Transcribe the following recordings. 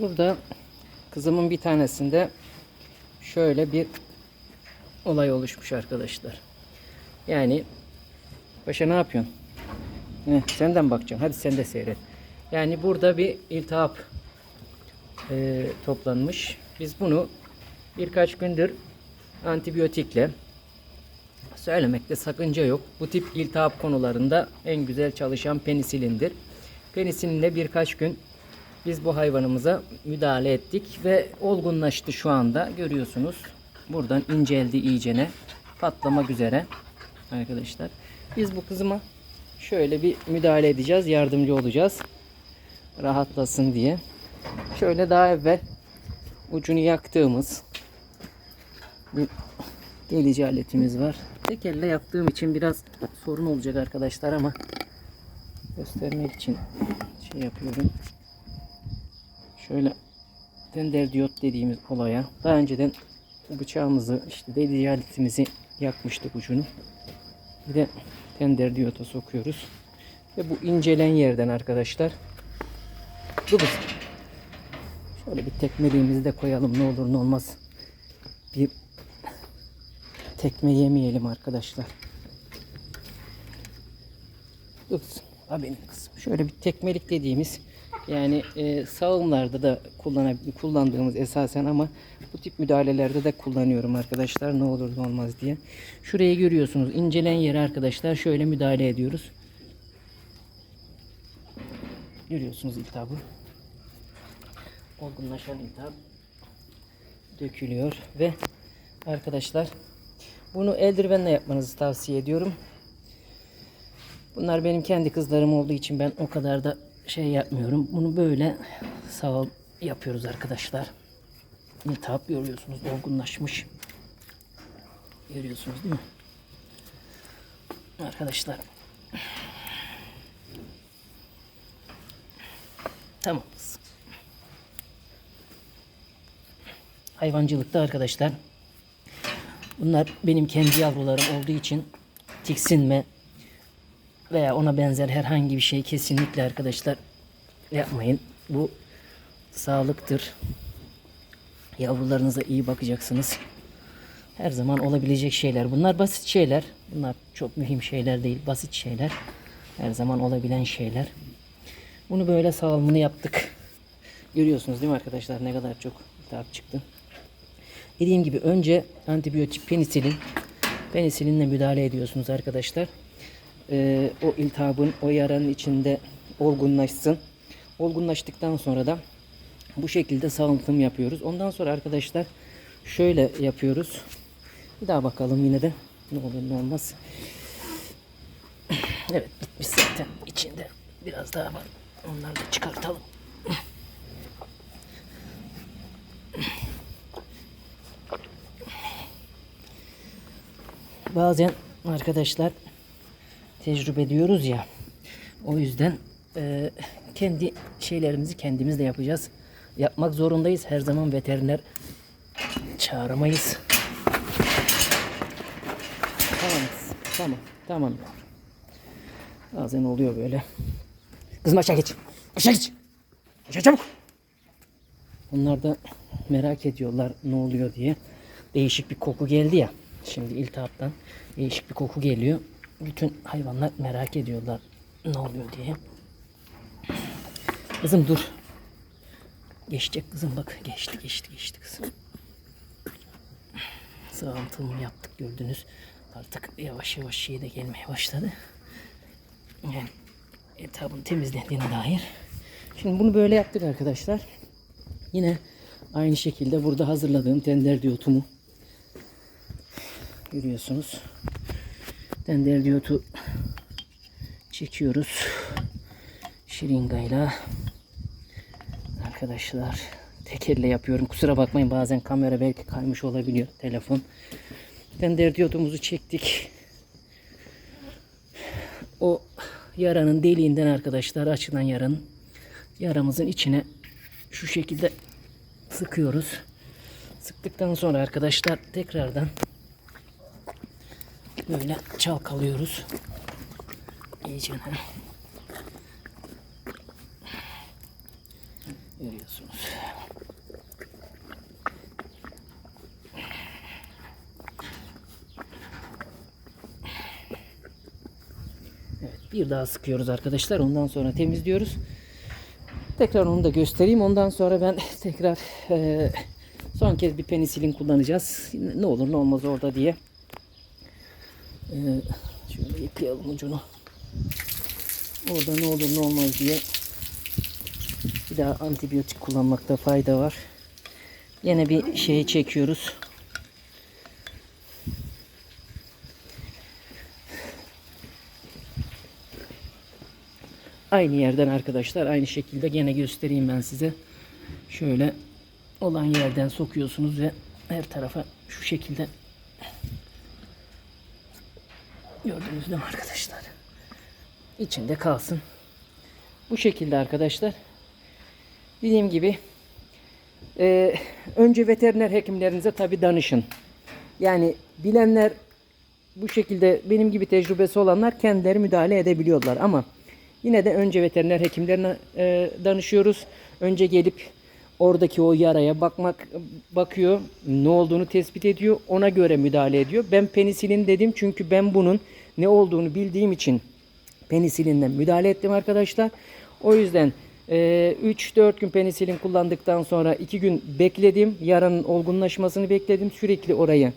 Burada kızımın bir tanesinde şöyle bir olay oluşmuş arkadaşlar. Yani Paşa ne yapıyorsun? Heh, senden bakacağım. Hadi sen de seyret. Yani burada bir iltihap e, toplanmış. Biz bunu birkaç gündür antibiyotikle söylemekte sakınca yok. Bu tip iltihap konularında en güzel çalışan penisilindir. Penisilinle birkaç gün biz bu hayvanımıza müdahale ettik ve olgunlaştı şu anda. Görüyorsunuz. Buradan inceldi iyicene. Patlamak üzere arkadaşlar. Biz bu kızıma şöyle bir müdahale edeceğiz. Yardımcı olacağız. Rahatlasın diye. Şöyle daha evvel ucunu yaktığımız bir delici aletimiz var. Tek elle yaptığım için biraz sorun olacak arkadaşlar ama göstermek için şey yapıyorum. Şöyle tender diyot dediğimiz olaya daha önceden bıçağımızı işte delici aletimizi yakmıştık ucunu. Bir de tender diyota sokuyoruz. Ve bu incelen yerden arkadaşlar kız. Şöyle bir tekmeliğimizi de koyalım ne olur ne olmaz. Bir tekme yemeyelim arkadaşlar. Kızım. Ha benim. Şöyle bir tekmelik dediğimiz yani e, sağımlarda da kullanab kullandığımız esasen ama bu tip müdahalelerde de kullanıyorum arkadaşlar ne olur ne olmaz diye. Şurayı görüyorsunuz. incelen yere arkadaşlar şöyle müdahale ediyoruz. Görüyorsunuz iltihabı. Olgunlaşan iltihap dökülüyor ve arkadaşlar bunu eldivenle yapmanızı tavsiye ediyorum. Bunlar benim kendi kızlarım olduğu için ben o kadar da şey yapmıyorum. Bunu böyle sağ yapıyoruz arkadaşlar. İltihap görüyorsunuz olgunlaşmış. Görüyorsunuz değil mi? Arkadaşlar. Tamam. Hayvancılıkta arkadaşlar bunlar benim kendi yavrularım olduğu için tiksinme veya ona benzer herhangi bir şey kesinlikle arkadaşlar yapmayın. Bu sağlıktır. Yavrularınıza iyi bakacaksınız. Her zaman olabilecek şeyler. Bunlar basit şeyler. Bunlar çok mühim şeyler değil. Basit şeyler. Her zaman olabilen şeyler. Bunu böyle sağlamını yaptık. Görüyorsunuz değil mi arkadaşlar ne kadar çok iltihap çıktı. Dediğim gibi önce antibiyotik penisilin penisilinle müdahale ediyorsunuz arkadaşlar. Ee, o iltihabın o yaranın içinde olgunlaşsın. Olgunlaştıktan sonra da bu şekilde sağlıtım yapıyoruz. Ondan sonra arkadaşlar şöyle yapıyoruz. Bir daha bakalım yine de ne olur ne olmaz. Evet bitmiş zaten içinde biraz daha var. Onları da çıkartalım. Bazen arkadaşlar tecrübe ediyoruz ya. O yüzden e, kendi şeylerimizi kendimiz de yapacağız. Yapmak zorundayız. Her zaman veteriner çağıramayız. Tamam. Tamam. Tamam. Bazen oluyor böyle. Kızım aşağı geç. Aşağı geç. Aşağı çabuk. Onlar da merak ediyorlar ne oluyor diye. Değişik bir koku geldi ya. Şimdi iltihaptan değişik bir koku geliyor. Bütün hayvanlar merak ediyorlar ne oluyor diye. Kızım dur. Geçecek kızım bak. Geçti geçti geçti kızım. Sağantılımı yaptık gördünüz. Artık yavaş yavaş şey de gelmeye başladı. Yani etrafın temizlendiğine dair. Şimdi bunu böyle yaptık arkadaşlar. Yine aynı şekilde burada hazırladığım tender diyotumu görüyorsunuz. Tender diyotu çekiyoruz. Şiringayla arkadaşlar tekerle yapıyorum. Kusura bakmayın bazen kamera belki kaymış olabiliyor telefon. Tender diyotumuzu çektik. O yaranın deliğinden arkadaşlar açılan yaranın yaramızın içine şu şekilde sıkıyoruz. Sıktıktan sonra arkadaşlar tekrardan böyle çalkalıyoruz. İyice. Görüyorsunuz. Evet, bir daha sıkıyoruz arkadaşlar. Ondan sonra temizliyoruz. Tekrar onu da göstereyim. Ondan sonra ben tekrar eee, son kez bir penisilin kullanacağız. Ne olur ne olmaz orada diye. Eee, şöyle yıkayalım ucunu. Orada ne olur ne olmaz diye bir daha antibiyotik kullanmakta fayda var. Yine bir şey çekiyoruz. Aynı yerden arkadaşlar aynı şekilde gene göstereyim ben size. Şöyle olan yerden sokuyorsunuz ve her tarafa şu şekilde gördünüz değil arkadaşlar? İçinde kalsın. Bu şekilde arkadaşlar. Dediğim gibi e, önce veteriner hekimlerinize tabi danışın. Yani bilenler bu şekilde benim gibi tecrübesi olanlar kendileri müdahale edebiliyorlar ama yine de önce veteriner hekimlerine e, danışıyoruz. Önce gelip oradaki o yaraya bakmak bakıyor, ne olduğunu tespit ediyor, ona göre müdahale ediyor. Ben penisilin dedim çünkü ben bunun ne olduğunu bildiğim için penisilinden müdahale ettim arkadaşlar. O yüzden e, 3-4 gün penisilin kullandıktan sonra 2 gün bekledim. Yaranın olgunlaşmasını bekledim. Sürekli orayı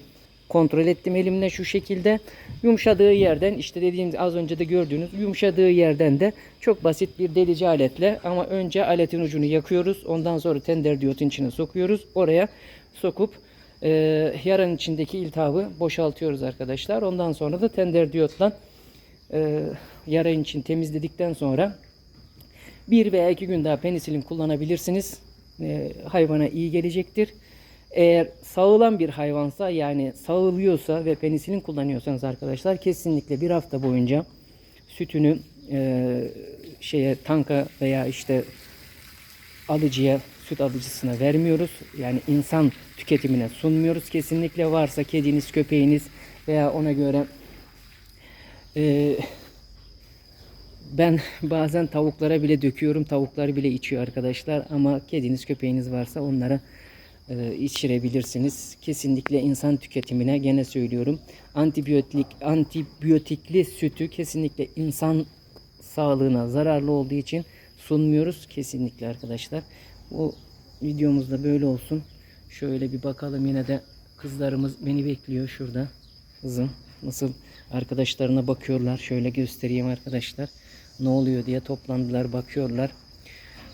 kontrol ettim elimle şu şekilde. Yumuşadığı yerden işte dediğim az önce de gördüğünüz yumuşadığı yerden de çok basit bir delici aletle ama önce aletin ucunu yakıyoruz. Ondan sonra tender diyotun içine sokuyoruz. Oraya sokup e, yaranın içindeki iltihabı boşaltıyoruz arkadaşlar. Ondan sonra da tender diyotla e, yara için temizledikten sonra bir veya iki gün daha penisilin kullanabilirsiniz. E, hayvana iyi gelecektir. Eğer sağılan bir hayvansa yani sağılıyorsa ve penisilin kullanıyorsanız arkadaşlar kesinlikle bir hafta boyunca sütünü e, şeye tanka veya işte alıcıya süt alıcısına vermiyoruz. Yani insan tüketimine sunmuyoruz. Kesinlikle varsa kediniz, köpeğiniz veya ona göre e, ben bazen tavuklara bile döküyorum. Tavuklar bile içiyor arkadaşlar. Ama kediniz, köpeğiniz varsa onlara e, içirebilirsiniz. Kesinlikle insan tüketimine gene söylüyorum. Antibiyotik antibiyotikli sütü kesinlikle insan sağlığına zararlı olduğu için sunmuyoruz kesinlikle arkadaşlar. Bu videomuzda böyle olsun. Şöyle bir bakalım yine de kızlarımız beni bekliyor şurada. Kızım nasıl arkadaşlarına bakıyorlar. Şöyle göstereyim arkadaşlar. Ne oluyor diye toplandılar bakıyorlar.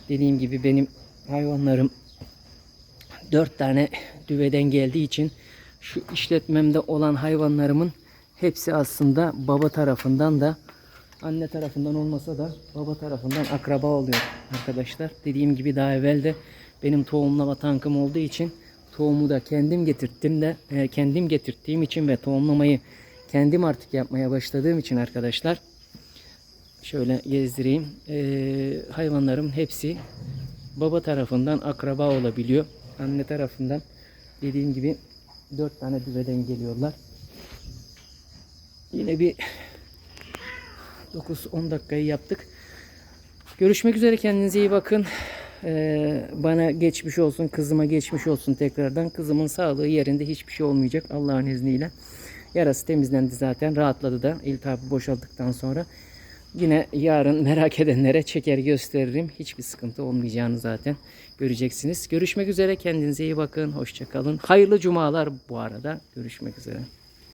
Dediğim gibi benim hayvanlarım dört tane düveden geldiği için şu işletmemde olan hayvanlarımın hepsi aslında baba tarafından da anne tarafından olmasa da baba tarafından akraba oluyor arkadaşlar. Dediğim gibi daha evvel de benim tohumlama tankım olduğu için tohumu da kendim getirttim de e, kendim getirttiğim için ve tohumlamayı kendim artık yapmaya başladığım için arkadaşlar şöyle gezdireyim. E, hayvanlarım hepsi baba tarafından akraba olabiliyor. Anne tarafından dediğim gibi dört tane düveden geliyorlar. Yine bir 9-10 dakikayı yaptık. Görüşmek üzere kendinize iyi bakın. Ee, bana geçmiş olsun, kızıma geçmiş olsun tekrardan. Kızımın sağlığı yerinde hiçbir şey olmayacak Allah'ın izniyle. Yarası temizlendi zaten, rahatladı da iltihabı boşalttıktan sonra. Yine yarın merak edenlere çeker gösteririm. Hiçbir sıkıntı olmayacağını zaten göreceksiniz. Görüşmek üzere. Kendinize iyi bakın. Hoşçakalın. Hayırlı cumalar bu arada. Görüşmek üzere.